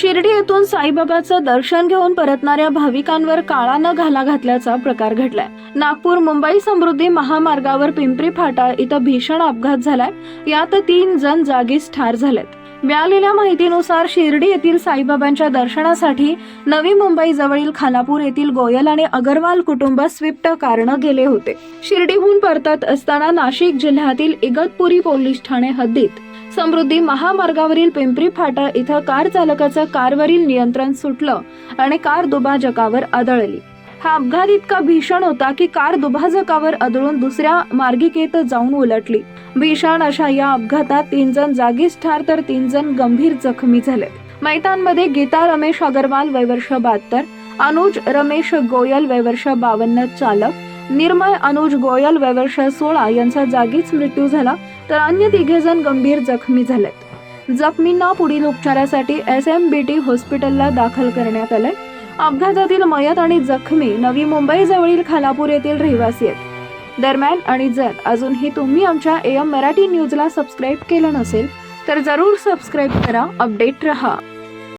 शिर्डी येथून साईबाबाचं दर्शन घेऊन परतणाऱ्या भाविकांवर काळानं घाला घातल्याचा प्रकार घडलाय. नागपूर मुंबई समृद्धी महामार्गावर पिंपरी फाटा इथं भीषण अपघात झालाय. यात तीन जण जागीच ठार झालेत. मिळालेल्या माहितीनुसार शिर्डी येथील साईबाबांच्या दर्शनासाठी नवी मुंबई जवळील खानापूर येथील गोयल आणि अगरवाल कुटुंब स्विफ्ट कारनं गेले होते. शिर्डीहून परतत असताना नाशिक जिल्ह्यातील इगतपुरी पोलीस ठाणे हद्दीत समृद्धी महामार्गावरील पिंपरी फाटा इथं कार चालकाचं कारवरील नियंत्रण सुटलं आणि कार दुभाजकावर आदळली. हा अपघात इतका भीषण होता की कार दुभाजकावर आदळून दुसऱ्या मार्गिकेत जाऊन उलटली. भीषण अशा या अपघातात तीन जण जागीच ठार तर तीन जण गंभीर जखमी झाले मैदानमध्ये गीता रमेश अगरवाल वयवर्ष बहात्तर अनुज रमेश गोयल वयवर्ष बावन्न चालक निर्मय अनुज गोयल वयवर्ष सोळा यांचा जागीच मृत्यू झाला तर अन्य तिघे जण गंभीर जखमी झालेत. जखमींना पुढील उपचारासाठी एस एम बी टी हॉस्पिटलला दाखल करण्यात आले अपघातातील मयत आणि जखमी नवी मुंबई जवळील खालापूर येथील रहिवासी आहेत. दरम्यान आणि जर अजूनही तुम्ही आमच्या एम मराठी न्यूजला सबस्क्राईब केलं नसेल तर जरूर सबस्क्राईब करा अपडेट रहा.